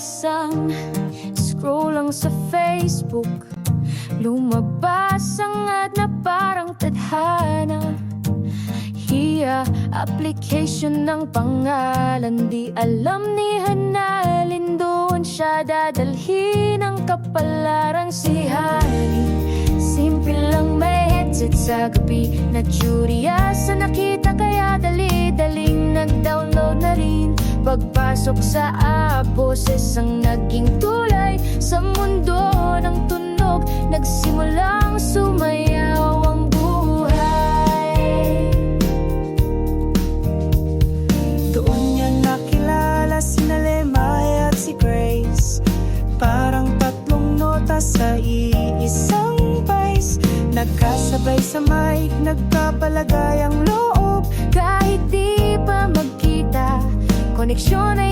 isang scroll lang sa Facebook. Lumabas ang ad na parang tadhana. Hiya, application ng pangalan. Di alam ni Hanalin doon siya dadalhin. Ang kapalaran si Hani Simple lang may headset sa gabi. Na curious sa nakita Pagpasok sa app, boses ang naging tulay Sa mundo ng tunog. Nagsimulang sumayaw ang buhay. Doon niya nakilala si Nalemay at si Grace. Parang tatlong nota sa iisang vice Nagkasabay sa mic, nagkapalagay ang loob. Kahit Koneksyon ay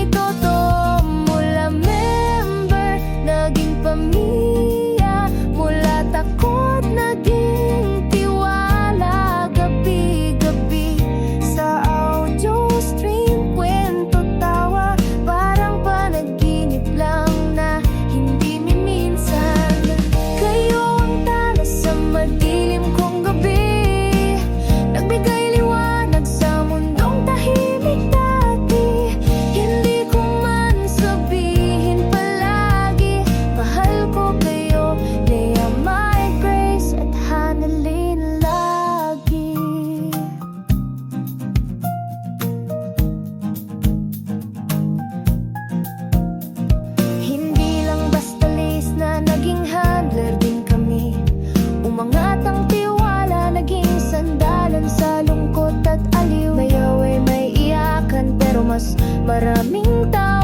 sandalan sa lungkot at aliw Ngayon ay may iyakan pero mas maraming tawa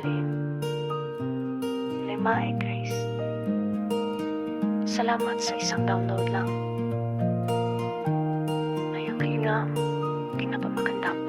Annalyn, Lima ay Grace. Salamat sa isang download lang. Ngayong hinga, pinapamaganda.